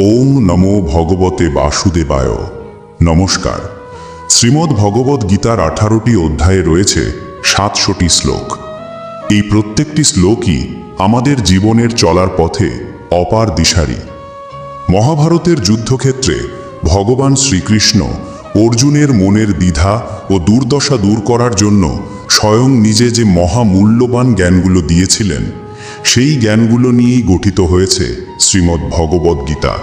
ওম নমো ভগবতে বাসুদেবায়। নমস্কার। শ্রীমদ্ ভগবত গীতার আঠারোটি অধ্যায়ে রয়েছে সাতশোটি শ্লোক। এই প্রত্যেকটি শ্লোকই আমাদের জীবনের চলার পথে অপার দিশারি। মহাভারতের যুদ্ধক্ষেত্রে ভগবান শ্রীকৃষ্ণ অর্জুনের মনের দ্বিধা ও দুর্দশা দূর করার জন্য স্বয়ং নিজে যে মহামূল্যবান জ্ঞানগুলো দিয়েছিলেন সেই জ্ঞানগুলো নিয়েই গঠিত হয়েছে শ্রীমদ্ ভগবদ্ গীতা।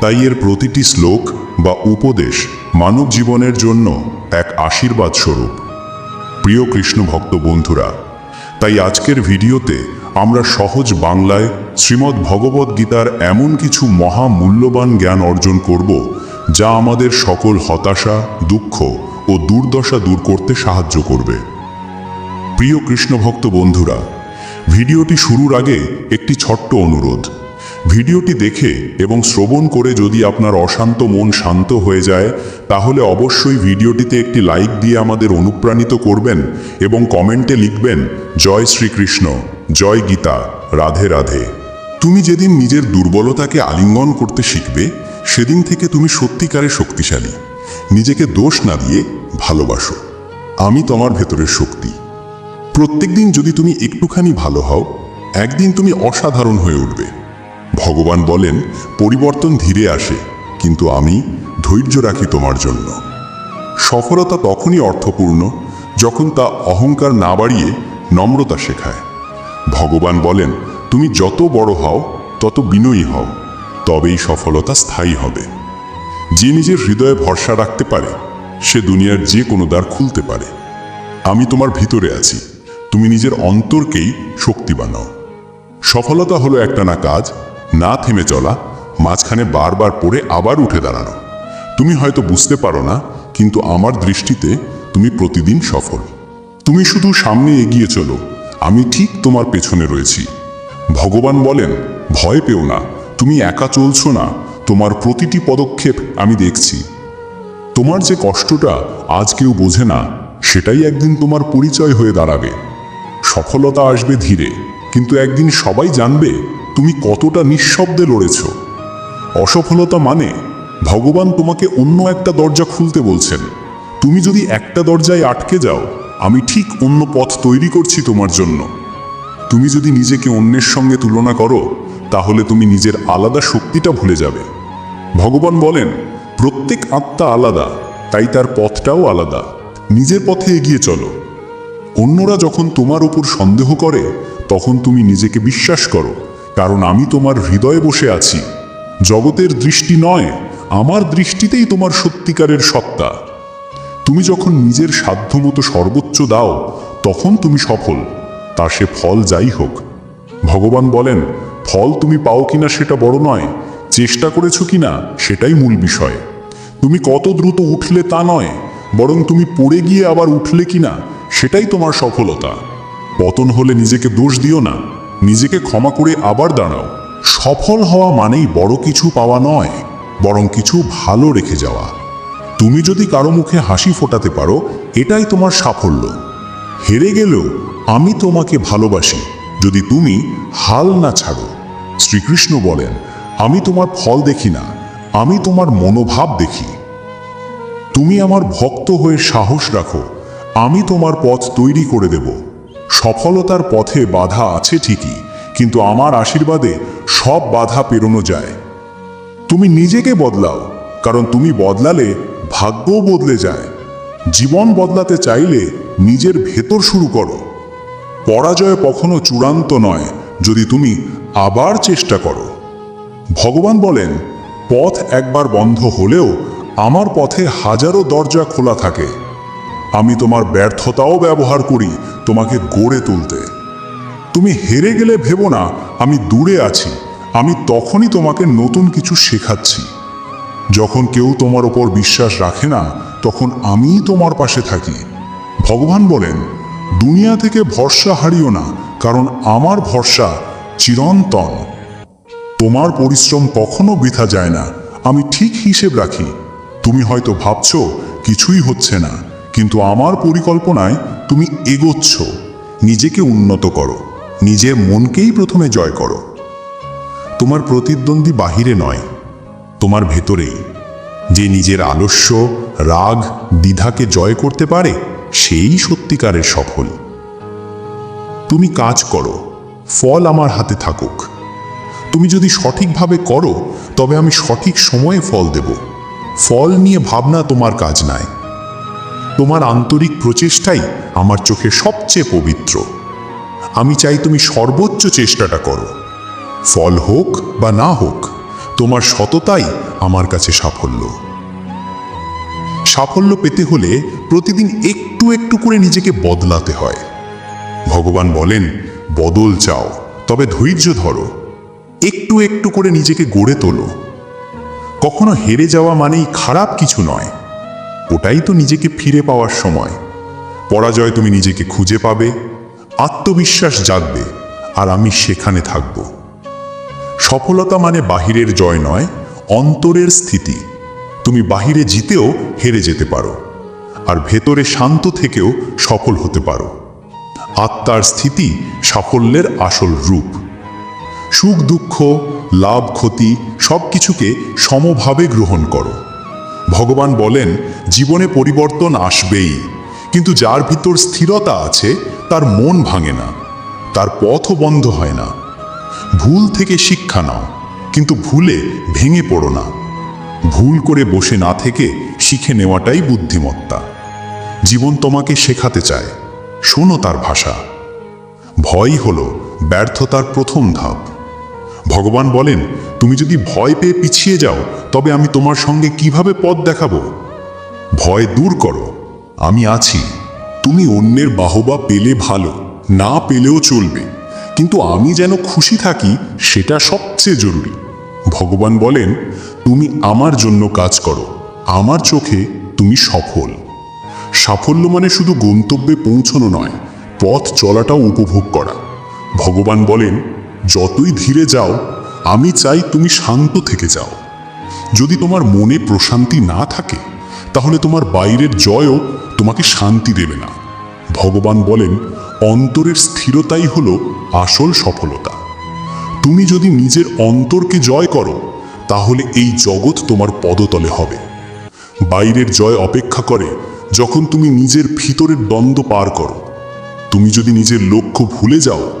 তাই এর প্রতিটি শ্লোক বা উপদেশ মানব জীবনের জন্য এক আশীর্বাদ স্বরূপ। প্রিয় কৃষ্ণ ভক্ত বন্ধুরা, তাই আজকের ভিডিওতে আমরা সহজ বাংলায় শ্রীমদ্ ভগবদ্ গীতার এমন কিছু মহামূল্যবান জ্ঞান অর্জন করব যা আমাদের সকল হতাশা, দুঃখ ও দুর্দশা দূর করতে সাহায্য করবে। প্রিয় কৃষ্ণ ভক্ত বন্ধুরা ভিডিওটি শুরুর আগে একটি ছোট্ট অনুরোধ। ভিডিওটি দেখে এবং শ্রবণ করে যদি আপনার অশান্ত মন শান্ত হয়ে যায়, তাহলে অবশ্যই ভিডিওটিতে একটি লাইক দিয়ে আমাদের অনুপ্রাণিত করবেন এবং কমেন্টে লিখবেন, জয় শ্রীকৃষ্ণ, জয় গীতা, রাধে রাধে। তুমি যেদিন নিজের দুর্বলতাকে আলিঙ্গন করতে শিখবে, সেদিন থেকে তুমি সত্যিকারে শক্তিশালী। নিজেকে দোষ না দিয়ে ভালোবাসো। আমি তোমার ভেতরের শক্তি। প্রত্যেকদিন যদি তুমি একটুখানি ভালো হও, একদিন তুমি অসাধারণ হয়ে উঠবে। ভগবান বলেন, পরিবর্তন ধীরে আসে, কিন্তু আমি ধৈর্য রাখি তোমার জন্য। সফলতা তখনই অর্থপূর্ণ, যখন তা অহংকার না বাড়িয়ে নম্রতা শেখায়। ভগবান বলেন, তুমি যত বড় হও, তত বিনয়ী হও, তবেই সফলতা স্থায়ী হবে। যে নিজের হৃদয়ে ভরসা রাখতে পারে, সে দুনিয়ার যে কোনো দ্বার খুলতে পারে। আমি তোমার ভিতরে আছি। তুমি নিজের অন্তরকেই শক্তি বানাও। সফলতা হলো একটা না কাজ, না থেমে চলা, মাঝখানে বারবার পড়ে আবার উঠে দাঁড়ানো। তুমি হয়তো বুঝতে পারো না, কিন্তু আমার দৃষ্টিতে তুমি প্রতিদিন সফল। তুমি শুধু সামনে এগিয়ে চলো, আমি ঠিক তোমার পেছনে রয়েছি। ভগবান বলেন, ভয় পেও না, তুমি একা চলছো না, তোমার প্রতিটি পদক্ষেপ আমি দেখছি। তোমার যে কষ্টটা আজ কেউ বোঝে না, সেটাই একদিন তোমার পরিচয় হয়ে দাঁড়াবে। সফলতা আসবে ধীরে। কিন্তু একদিন সবাই জানবে তুমি কতটা নিঃশব্দে লড়েছ। অসফলতা মানে ভগবান তোমাকে অন্য একটা দরজা খুলতে বলছেন। তুমি যদি একটা দরজায় আটকে যাও, আমি ঠিক অন্য পথ তৈরি করছি তোমার জন্য। তুমি যদি নিজেকে অন্যের সঙ্গে তুলনা করো, তাহলে তুমি নিজের আলাদা শক্তিটা ভুলে যাবে। ভগবান বলেন, প্রত্যেক আত্মা আলাদা, তাই তার পথটাও আলাদা। নিজের পথে এগিয়ে চলো। অন্যরা যখন তোমার উপর সন্দেহ করে, তখন তুমি নিজেকে বিশ্বাস করো, কারণ আমি তোমার হৃদয়ে বসে আছি। জগতের দৃষ্টি নয়, আমার দৃষ্টিতেই তোমার সত্যিকারের সত্তা। তুমি যখন নিজের সাধ্যমতো সর্বোচ্চ দাও, তখন তুমি সফল, তা সে ফল যাই হোক। ভগবান বলেন, ফল তুমি পাও কিনা সেটা বড় নয়, চেষ্টা করেছ কিনা সেটাই মূল বিষয়। তুমি কত দ্রুত উঠলে তা নয়, বরং তুমি পড়ে গিয়ে আবার উঠলে কিনা সেটাই তোমার সফলতা। পতন হলে নিজেকে দোষ দিও না। নিজেকে ক্ষমা করে আবার দাঁড়াও। সফল হওয়া মানেই বড় কিছু পাওয়া নয়, বরং কিছু ভালো রেখে যাওয়া। তুমি যদি কারও মুখে হাসি ফোটাতে পারো, এটাই তোমার সাফল্য। হেরে গেলেও আমি তোমাকে ভালোবাসি, যদি তুমি হাল না ছাড়ো। শ্রীকৃষ্ণ বলেন, আমি তোমার ফল দেখি না, আমি তোমার মনোভাব দেখি। তুমি আমার ভক্ত হয়ে সাহস রাখো আমি তোমার পথ তৈরি করে দেব। সফলতার পথে বাধা আছে ঠিকই, কিন্তু আমার আশীর্বাদে সব বাধা পেরোনো যায়। তুমি নিজেকে বদলাও, কারণ তুমি বদলালে ভাগ্যও বদলে যায়। জীবন বদলাতে চাইলে নিজের ভেতর শুরু করো। পরাজয় কখনো চূড়ান্ত নয়, যদি তুমি আবার চেষ্টা করো। ভগবান বলেন, পথ একবার বন্ধ হলেও আমার পথে হাজারো দরজা খোলা থাকে। আমি তোমার ব্যর্থতাও ব্যবহার করি তোমাকে গড়ে তুলতে। তুমি হেরে গেলে ভেবো না, আমি দূরে আছি, আমি তখনই তোমাকে নতুন কিছু শেখাচ্ছি। যখন কেউ তোমার ওপর বিশ্বাস রাখে না, তখন আমিই তোমার পাশে থাকি। ভগবান বলেন, দুনিয়া থেকে ভরসা হারিও না, কারণ আমার ভরসা চিরন্তন। তোমার পরিশ্রম কখনো বৃথা যায় না, আমি ঠিক হিসেব রাখি। তুমি হয়তো ভাবছ, কিছুই হচ্ছে না। কিন্তু আমার পরিকল্পনায় তুমি এগোচ্ছ। নিজেকে উন্নত করো। নিজের মনকেই প্রথমে জয় করো। তোমার প্রতিদ্বন্দ্বী বাহিরে নয়। তোমার ভেতরেই। যে নিজের আলস্য, রাগ, দ্বিধাকে জয় করতে পারে, সেই সত্যিকারের সফল। তুমি কাজ করো। ফল আমার হাতে থাকুক। তুমি যদি সঠিকভাবে করো, তবে আমি সঠিক সময়ে ফল দেব। ফল নিয়ে ভাবনা তোমার কাজ নাই। তোমার আন্তরিক প্রচেষ্টাই আমার চোখে সবচেয়ে পবিত্র। আমি চাই তুমি সর্বোচ্চ চেষ্টাটা করো। ফল হোক বা না হোক, তোমার সততাই আমার কাছে সাফল্য। সাফল্য পেতে হলে প্রতিদিন একটু একটু করে নিজেকে বদলাতে হয়। ভগবান বলেন, বদল চাও, তবে ধৈর্য ধরো। একটু একটু করে নিজেকে গড়ে তোলো। কখনো হেরে যাওয়া মানেই খারাপ কিছু নয়। ওটাই তো নিজেকে ফিরে পাওয়ার সময়। পরাজয় তুমি নিজেকে খুঁজে পাবে, আত্মবিশ্বাস জাগবে, আর আমি সেখানে থাকব। সফলতা মানে বাহিরের জয় নয়, অন্তরের স্থিতি। তুমি বাহিরে জিতেও হেরে যেতে পারো, আর ভেতরে শান্ত থেকেও সফল হতে পারো। আত্মার স্থিতি সাফল্যের আসল রূপ। সুখ, দুঃখ, লাভ, ক্ষতি সব কিছুকে সমভাবে গ্রহণ করো। ভগবান বলেন, জীবনে পরিবর্তন আসবেই। কিন্তু যার ভিতর স্থিরতা আছে, তার মন ভাঙে না। তার পথও বন্ধ হয় না। ভুল থেকে শিক্ষা নাও, কিন্তু ভুলে ভেঙে পড়ো না। ভুল করে বসে না থেকে শিখে নেওয়াটাই বুদ্ধিমত্তা। জীবন তোমাকে শেখাতে চায়, শোনো তার ভাষা। ভয় হলো ব্যর্থতার প্রথম ধাপ। ভগবান বলেন, তুমি যদি ভয় পেয়ে পিছিয়ে যাও তবে আমি তোমার সঙ্গে কীভাবে পথ দেখাবো? ভয় দূর করো। আমি আছি। তুমি অন্যের বাহবা পেলে ভালো, না পেলেও চলবে। কিন্তু আমি যেন খুশি থাকি, সেটা সবচেয়ে জরুরি। ভগবান বলেন, তুমি আমার জন্য কাজ করো। আমার চোখে তুমি সফল। সাফল্য মানে শুধু গন্তব্যে পৌঁছানো নয়, পথ চলাটাও উপভোগ করা। ভগবান বলেন, যতই ধীরে যাও, আমি চাই তুমি শান্ত থেকে যাও। যদি তোমার মনে প্রশান্তি না থাকে, তাহলে তোমার বাইরের জয়ও তোমাকে শান্তি দেবে না। ভগবান বলেন, অন্তরের স্থিরতাই হলো আসল সফলতা। তুমি যদি নিজের অন্তরকে জয় করো, তাহলে এই জগৎ তোমার পদতলে হবে। বাইরের জয় অপেক্ষা করে যখন তুমি নিজের ভিতরের দ্বন্দ্ব পার করো। তুমি যদি নিজের লক্ষ্য ভুলে যাও,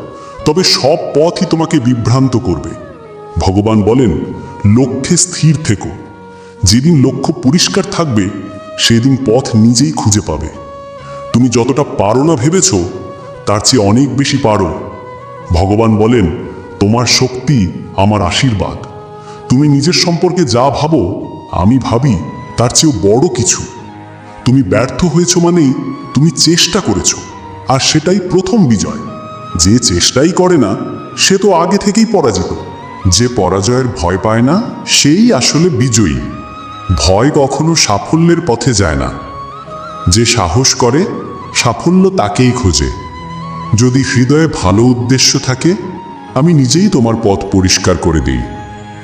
তবে সব পথই তোমাকে বিভ্রান্ত করবে। ভগবান বলেন লক্ষ্যে স্থির থেকো। যেদিন লক্ষ্য পরিষ্কার থাকবে, সেদিন পথ নিজেই খুঁজে পাবে। তুমি যতটা পারো না ভেবেছ, তার চেয়ে অনেক বেশি পারো। ভগবান বলেন, তোমার শক্তি আমার আশীর্বাদ। তুমি নিজের সম্পর্কে যা ভাবো, আমি ভাবি, তার চেয়েও বড় কিছু। তুমি ব্যর্থ হয়েছ মানেই তুমি চেষ্টা করেছ, আর সেটাই প্রথম বিজয়। যে চেষ্টাই করে না, সে তো আগে থেকেই পরাজিত। যে পরাজয়ের ভয় পায় না, সেই আসলে বিজয়ী। ভয় কখনো সাফল্যের পথে যায় না। যে সাহস করে, সাফল্য তাকেই খোঁজে। যদি হৃদয়ে ভালো উদ্দেশ্য থাকে, আমি নিজেই তোমার পথ পরিষ্কার করে দিই।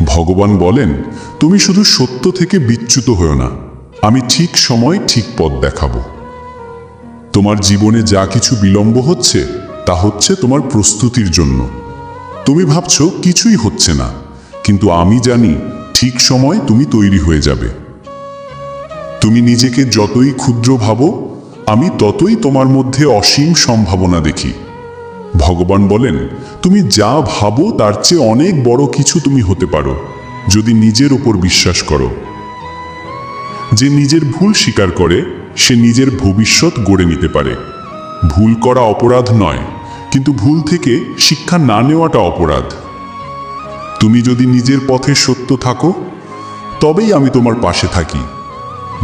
ভগবান বলেন, তুমি শুধু সত্য থেকে বিচ্যুত হও না। আমি ঠিক সময় ঠিক পথ দেখাবো। তোমার জীবনে যা কিছু বিলম্ব হচ্ছে, তা হচ্ছে তোমার প্রস্তুতির জন্য। তুমি ভাবছ কিছুই হচ্ছে না, কিন্তু আমি জানি ঠিক সময় তুমি তৈরি হয়ে যাবে। তুমি নিজেকে যতই ক্ষুদ্র ভাবো, আমি ততই তোমার মধ্যে অসীম সম্ভাবনা দেখি। ভগবান বলেন, তুমি যা ভাবো তার চেয়ে অনেক বড় কিছু তুমি হতে পারো, যদি নিজের ওপর বিশ্বাস করো। যে নিজের ভুল স্বীকার করে, সে নিজের ভবিষ্যৎ গড়ে নিতে পারে। ভুল করা অপরাধ নয়। কিন্তু ভুল থেকে শিক্ষা না নেওয়াটা অপরাধ। তুমি যদি নিজের পথে সত্য থাকো, তবেই আমি তোমার পাশে থাকি।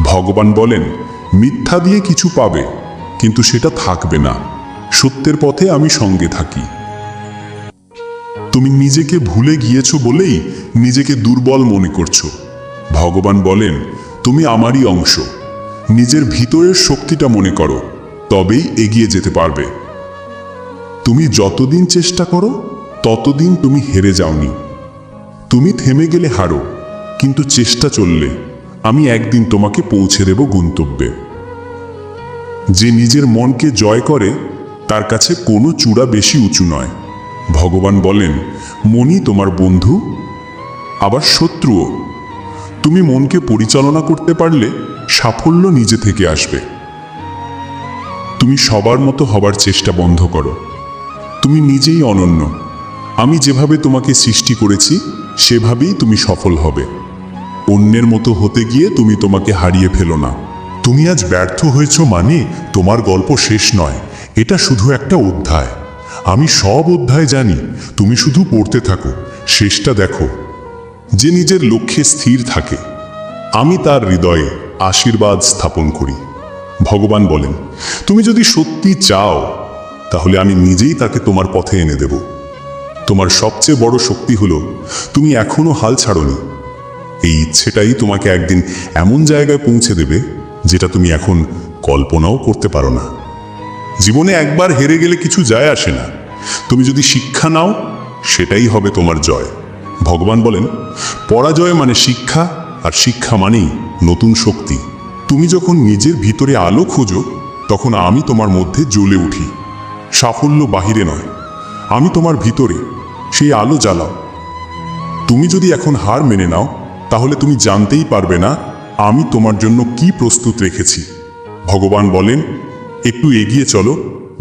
ভগবান বলেন, মিথ্যা দিয়ে কিছু পাবে, কিন্তু সেটা থাকবে না। সত্যের পথে আমি সঙ্গে থাকি। তুমি নিজেকে ভুলে গিয়েছো বলেই নিজেকে দুর্বল মনে করছ। ভগবান বলেন, তুমি আমারই অংশ। নিজের ভিতরের শক্তিটা মনে করো, তবেই এগিয়ে যেতে পারবে। তুমি যতদিন চেষ্টা করো, ততদিন তুমি হেরে যাওনি। তুমি থেমে গেলে হারো, কিন্তু চেষ্টা চললে আমি একদিন তোমাকে পৌঁছে দেব গন্তব্যে। যে নিজের মনকে জয় করে, তার কাছে কোনো চূড়া বেশি উঁচু নয়। ভগবান বলেন মনই তোমার বন্ধু, আবার শত্রুও। তুমি মনকে পরিচালনা করতে পারলে সাফল্য নিজে থেকে আসবে। তুমি সবার মতো হবার চেষ্টা বন্ধ করো। তুমি নিজেই অনন্য। আমি যেভাবে তোমাকে সৃষ্টি করেছি, সেভাবেই তুমি সফল হবে। অন্যের মতো হতে গিয়ে তুমি তোমাকে হারিয়ে ফেলো না। তুমি আজ ব্যর্থ হয়েছ মানে তোমার গল্প শেষ নয়। এটা শুধু একটা অধ্যায়। আমি সব অধ্যায় জানি। তুমি শুধু পড়তে থাকো। শেষটা দেখো। যে নিজের লক্ষ্যে স্থির থাকে। আমি তার হৃদয়ে আশীর্বাদ স্থাপন করি। ভগবান বলেন, তুমি যদি সত্যি চাও তাহলে আমি নিজেই তাকে তোমার পথে এনে দেব। তোমার সবচেয়ে বড় শক্তি হলো, তুমি এখনও হাল ছাড়নি। এই ইচ্ছেটাই তোমাকে একদিন এমন জায়গায় পৌঁছে দেবে, যেটা তুমি এখন কল্পনাও করতে পারো না। জীবনে একবার হেরে গেলে কিছু যায় আসে না। তুমি যদি শিক্ষা নাও, সেটাই হবে তোমার জয়। ভগবান বলেন, পরাজয় মানে শিক্ষা, আর শিক্ষা মানেই নতুন শক্তি। তুমি যখন নিজের ভিতরে আলো খোঁজো, তখন আমি তোমার মধ্যে জ্বলে উঠি। সাফল্য বাহিরে নয়। আমি তোমার ভিতরে, সেই আলো জ্বালাও। তুমি যদি এখন হার মেনে নাও, তাহলে তুমি জানতেই পারবে না আমি তোমার জন্য কি প্রস্তুত রেখেছি। ভগবান বলেন, একটু এগিয়ে চলো,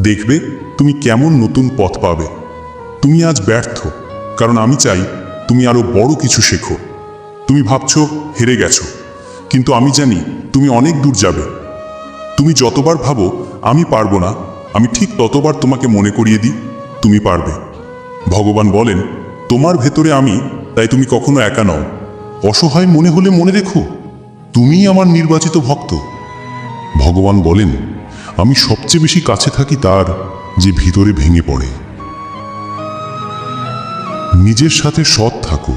দেখবে তুমি কেমন নতুন পথ পাবে। তুমি আজ ব্যর্থ, কারণ আমি চাই তুমি আরও বড় কিছু শেখো। তুমি ভাবছ, হেরে গেছো, কিন্তু আমি জানি তুমি অনেক দূর যাবে। তুমি যতবার ভাবো, আমি পারব না আমি ঠিক ততবার তোমাকে মনে করিয়ে দিই, তুমি পারবে। ভগবান বলেন, তোমার ভেতরে আমি, তাই তুমি কখনো একা নও। অসহায় মনে হলে মনে রেখো, তুমিই আমার নির্বাচিত ভক্ত। ভগবান বলেন, আমি সবচেয়ে বেশি কাছে থাকি তার যে ভিতরে ভেঙে পড়ে। নিজের সাথে সৎ থাকো,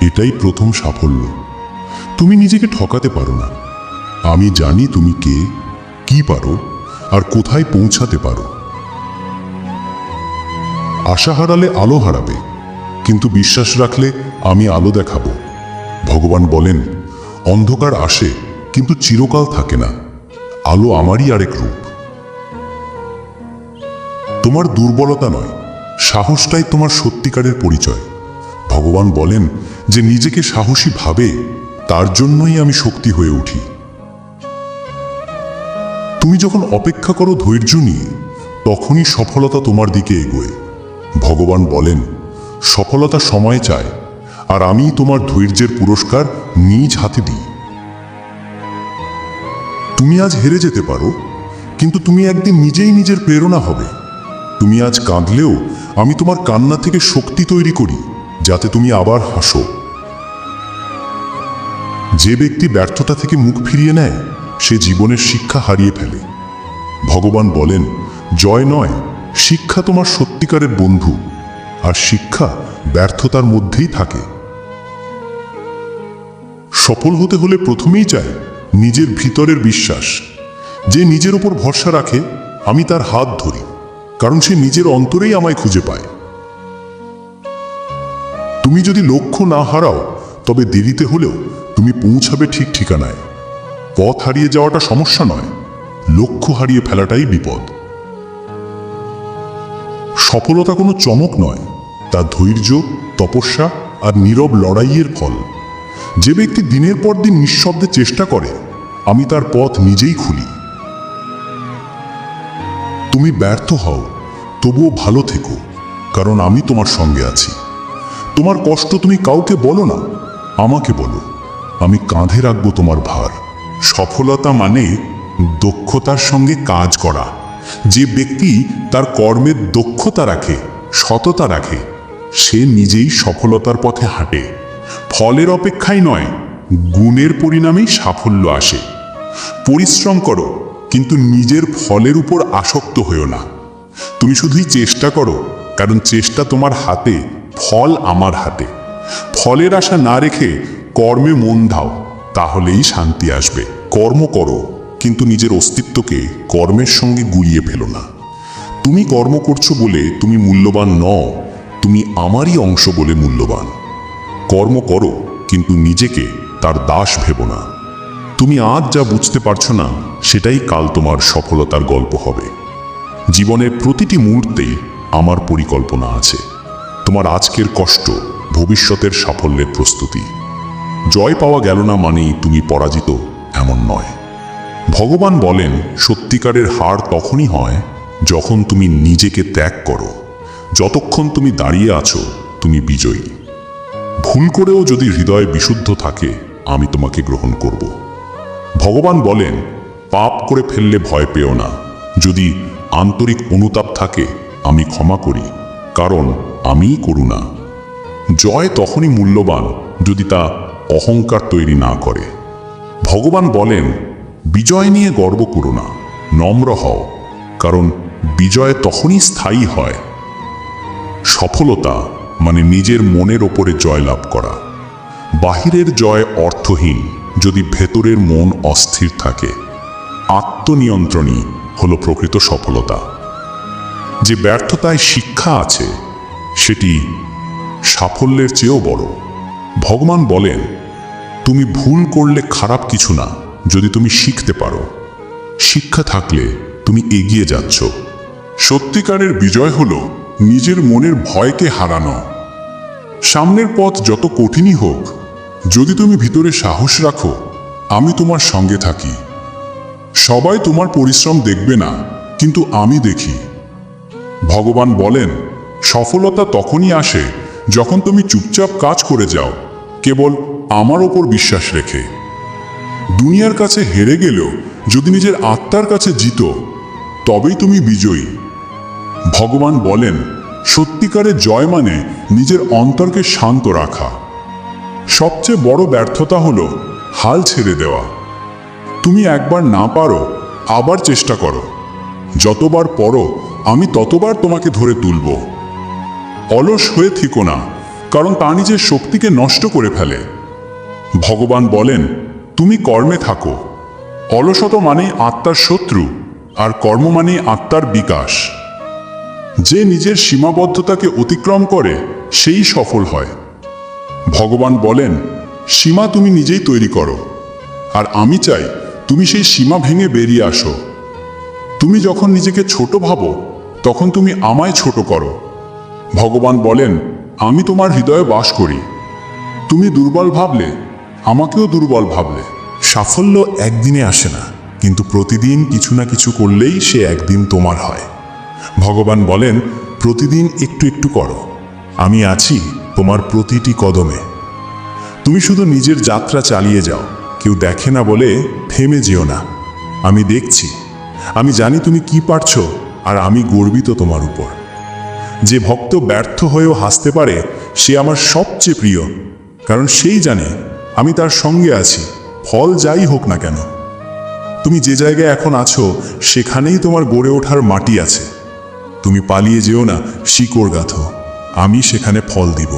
এটাই প্রথম সাফল্য। তুমি নিজেকে ঠকাতে পারো না। আমি জানি তুমি কে, কি পারো। আর কোথায় পৌঁছাতে পারো। আশা হারালে আলো হারাবে, কিন্তু বিশ্বাস রাখলে আমি আলো দেখাবো। ভগবান বলেন, অন্ধকার আসে, কিন্তু চিরকাল থাকে না। আলো আমারই আরেক রূপ। তোমার দুর্বলতা নয়, সাহসটাই তোমার সত্যিকারের পরিচয়। ভগবান বলেন যে, নিজেকে সাহসী ভাবে, তার জন্যই আমি শক্তি হয়ে উঠি। তুমি যখন অপেক্ষা করো ধৈর্য নিয়ে, তখনই সফলতা তোমার দিকে এগোয়। ভগবান বলেন, সফলতা সময় চায়, আর আমি তোমার ধৈর্যের পুরস্কার নিজ হাতে দিই। তুমি আজ হেরে যেতে পারো, কিন্তু তুমি একদিন নিজেই নিজের প্রেরণা হবে। তুমি আজ কাঁদলেও আমি তোমার কান্না থেকে শক্তি তৈরি করি, যাতে তুমি আবার হাসো। যে ব্যক্তি ব্যর্থতা থেকে মুখ ফিরিয়ে নেয় সে জীবনের শিক্ষা হারিয়ে ফেলে। ভগবান বলেন, জয় নয়, শিক্ষা তোমার সত্যিকারের বন্ধু, আর শিক্ষা ব্যর্থতার মধ্যেই থাকে। সফল হতে হলে প্রথমেই চায় নিজের ভিতরের বিশ্বাস। যে নিজের ওপর ভরসা রাখে, আমি তার হাত ধরি, কারণ সে নিজের অন্তরেই আমায় খুঁজে পায়। তুমি যদি লক্ষ্য না হারাও, তবে দেরিতে হলেও তুমি পৌঁছাবে ঠিক ঠিকানায়। পথ হারিয়ে যাওয়াটা সমস্যা নয়, লক্ষ্য হারিয়ে ফেলাটাই বিপদ। সফলতা কোনো চমক নয়, তা ধৈর্য, তপস্যা আর নীরব লড়াইয়ের ফল। যে ব্যক্তি দিনের পর দিন নিঃশব্দে চেষ্টা করে, আমি তার পথ নিজেই খুলি। তুমি ব্যর্থ হও, তবুও ভালো থেকো, কারণ আমি তোমার সঙ্গে আছি। তোমার কষ্ট তুমি কাউকে বলো না, আমাকে বলো, আমি কাঁধে রাখব তোমার ভার। সফলতা মানে দক্ষতার সঙ্গে কাজ করা। যে ব্যক্তি তার কর্মের দক্ষতা রাখে, সততা রাখে, সে নিজেই সফলতার পথে হাঁটে। ফলের অপেক্ষায় নয়, গুণের পরিণামেই সাফল্য আসে। পরিশ্রম করো, কিন্তু নিজের ফলের উপর আসক্ত হয়েও না। তুমি শুধুই চেষ্টা করো, কারণ চেষ্টা তোমার হাতে, ফল আমার হাতে। ফলের আশা না রেখে কর্মে মন দাও। তাহলেই শান্তি আসবে। কর্ম করো, কিন্তু নিজের অস্তিত্বকে কর্মের সঙ্গে গুলিয়ে ফেলো না। তুমি কর্ম করছ বলে তুমি মূল্যবান নও, তুমি আমারই অংশ বলে মূল্যবান। কর্ম করো, কিন্তু নিজেকে তার দাস ভেবো না। তুমি আজ যা বুঝতে পারছ না, সেটাই কাল তোমার সফলতার গল্প হবে। জীবনের প্রতিটি মুহূর্তেই আমার পরিকল্পনা আছে। তোমার আজকের কষ্ট, ভবিষ্যতের সাফল্যের প্রস্তুতি। জয় পাওয়া গেল না মানেই তুমি পরাজিত, এমন নয়। ভগবান বলেন, সত্যিকারের হার তখনই হয় যখন তুমি নিজেকে ত্যাগ করো। যতক্ষণ তুমি দাঁড়িয়ে আছো, তুমি বিজয়ী। ভুল করেও যদি হৃদয় বিশুদ্ধ থাকে, আমি তোমাকে গ্রহণ করব। ভগবান বলেন, পাপ করে ফেললে ভয় পেও না। যদি আন্তরিক অনুতাপ থাকে, আমি ক্ষমা করি, কারণ আমিই করুণা। জয় তখনই মূল্যবান যদি তা অহংকার তৈরি না করে। ভগবান বলেন, বিজয় নিয়ে গর্ব করো না, নম্র হও, কারণ বিজয় তখনই স্থায়ী হয়। সফলতা মানে নিজের মনের ওপরে জয়লাভ করা। বাহিরের জয় অর্থহীন, যদি ভেতরের মন অস্থির থাকে। আত্মনিয়ন্ত্রণই হল প্রকৃত সফলতা। যে ব্যর্থতায় শিক্ষা আছে, সেটি সাফল্যের চেয়েও বড়। ভগবান বলেন, তুমি ভুল করলে খারাপ কিছু না, যদি তুমি শিখতে পারো। শিক্ষা থাকলে তুমি এগিয়ে যাচ্ছ। সত্যিকারের বিজয় হল নিজের মনের ভয়কে হারানো। সামনের পথ যত কঠিনই হোক, যদি তুমি ভিতরে সাহস রাখো, আমি তোমার সঙ্গে থাকি। সবাই তোমার পরিশ্রম দেখবে না, কিন্তু আমি দেখি। ভগবান বলেন, সফলতা তখনই আসে যখন তুমি চুপচাপ কাজ করে যাও। কেবল আমার ওপর বিশ্বাস রেখে। দুনিয়ার কাছে হেরে গেলেও যদি নিজের আত্মার কাছে জিত, তবেই তুমি বিজয়ী। ভগবান বলেন সত্যিকারের জয় মানে নিজের অন্তরকে শান্ত রাখা। সবচেয়ে বড় ব্যর্থতা হলো হাল ছেড়ে দেওয়া। তুমি একবার না পারো, আবার চেষ্টা করো। যতবার পড়ো, আমি ততবার তোমাকে ধরে তুলব। অলস হয়ে থেকো না। কারণ তা নিজের শক্তিকে নষ্ট করে ফেলে। ভগবান বলেন, তুমি কর্মে থাকো। অলসত মানেই আত্মার শত্রু, আর কর্ম মানেই আত্মার বিকাশ। যে নিজের সীমাবদ্ধতাকে অতিক্রম করে, সেই সফল হয়। ভগবান বলেন, সীমা তুমি নিজেই তৈরি করো, আর আমি চাই তুমি সেই সীমা ভেঙে বেরিয়ে আসো। তুমি যখন নিজেকে ছোট ভাবো, তখন তুমি আমায় ছোট করো। ভগবান বলেন আমি তোমার হৃদয়ে বাস করি। তুমি দুর্বল ভাবলে, আমাকেও দুর্বল ভাবলে। সাফল্য একদিনে আসে না, কিন্তু প্রতিদিন কিছু না কিছু করলেই সে একদিন তোমার হয়। ভগবান বলেন, প্রতিদিন একটু একটু করো। আমি আছি তোমার প্রতিটি কদমে। তুমি শুধু নিজের যাত্রা চালিয়ে যাও। কেউ দেখে না বলে থেমে যেও না। আমি দেখছি। আমি জানি তুমি কি পারছ, আর আমি গর্বিত তোমার উপর। যে ভক্ত ব্যর্থ হয়েও হাসতে পারে, সে আমার সবচেয়ে প্রিয়, কারণ সেই জানে আমি তার সঙ্গে আছি, ফল যাই হোক না কেন। তুমি যে জায়গায় এখন আছো, সেখানেই তোমার গড়ে ওঠার মাটি আছে। তুমি পালিয়ে যেও না, শিকড় গাথো, আমি সেখানে ফল দিব।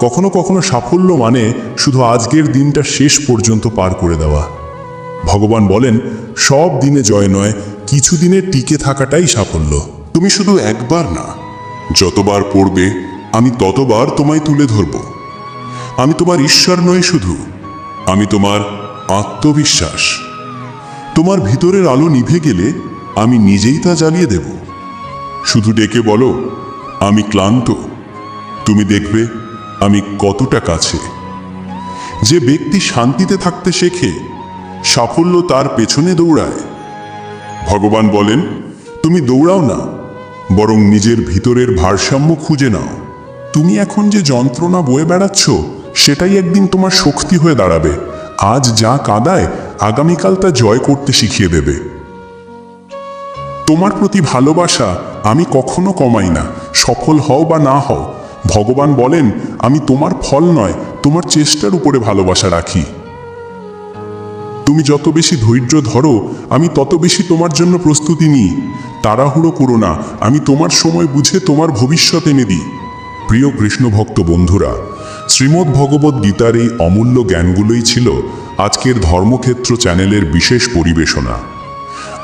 কখনো কখনো সাফল্য মানে শুধু আজকের দিনটা শেষ পর্যন্ত পার করে দেওয়া। ভগবান বলেন, সব দিনে জয় নয় কিছু দিনে টিকে থাকাটাই সাফল্য। তুমি শুধু একবার না যতবার পড়বে, আমি ততবার তোমায় তুলে ধরব। আমি তোমার ঈশ্বর নই শুধু, আমি তোমার আত্মবিশ্বাস। তোমার ভিতরের আলো নিভে গেলে আমি নিজেই তা জ্বালিয়ে দেব। শুধু ডেকে বলো, আমি ক্লান্ত। তুমি দেখবে, আমি কতটা কাছে। যে ব্যক্তি শান্তিতে থাকতে শেখে, সাফল্য তার পেছনে দৌড়ায়। ভগবান বলেন, তুমি দৌড়াও না বরং নিজের ভিতরের ভারসাম্য খুঁজে নাও। তুমি এখন যে যন্ত্রণা বয়ে বেড়াচ্ছ, সেটাই একদিন তোমার শক্তি হয়ে দাঁড়াবে। আজ যা কাদায়, আগামীকাল তা জয় করতে শিখিয়ে দেবে। তোমার প্রতি ভালোবাসা আমি কখনো কমাই না, সফল হও বা না হও। ভগবান বলেন, আমি তোমার ফল নয়, তোমার চেষ্টার উপরে ভালোবাসা রাখি। তুমি যত বেশি ধৈর্য ধরো, আমি তত বেশি তোমার জন্য প্রস্তুতি নিই। তাড়াহুড়ো করো না, আমি তোমার সময় বুঝে তোমার ভবিষ্যৎ এনে দিই। প্রিয় কৃষ্ণভক্ত বন্ধুরা, শ্রীমদ্ ভগবত গীতার এই অমূল্য জ্ঞানগুলোই ছিল আজকের ধর্মক্ষেত্র চ্যানেলের বিশেষ পরিবেশনা।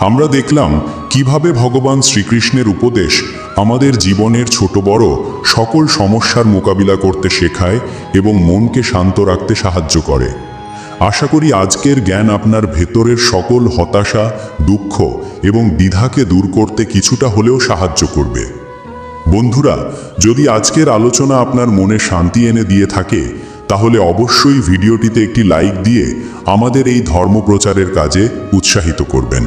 আমরা দেখলাম কীভাবে ভগবান শ্রীকৃষ্ণের উপদেশ আমাদের জীবনের ছোট বড় সকল সমস্যার মোকাবিলা করতে শেখায় এবং মনকে শান্ত রাখতে সাহায্য করে। আশা করি আজকের জ্ঞান আপনার ভেতরের সকল হতাশা দুঃখ এবং দ্বিধাকে দূর করতে কিছুটা হলেও সাহায্য করবে। বন্ধুরা যদি আজকের আলোচনা আপনার মনে শান্তি এনে দিয়ে থাকে তাহলে অবশ্যই ভিডিওটিতে একটি লাইক দিয়ে আমাদের এই ধর্মপ্রচারের কাজে উৎসাহিত করবেন।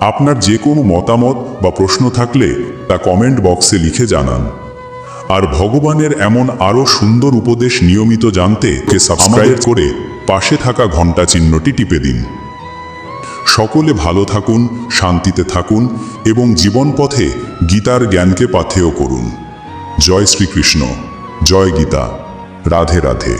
আপনার যে কোনো মতামত বা প্রশ্ন থাকলে তা কমেন্ট বক্সে লিখে জানান। আর ভগবানের এমন আরও সুন্দর উপদেশ নিয়মিত জানতে সাবস্ক্রাইব করে পাশে থাকা ঘণ্টা চিহ্নটি টিপে দিন। সকলে ভালো থাকুন, শান্তিতে থাকুন এবং জীবন পথে গীতার জ্ঞানকে পাথেয় করুন। জয় শ্রীকৃষ্ণ, জয় গীতা, রাধে রাধে।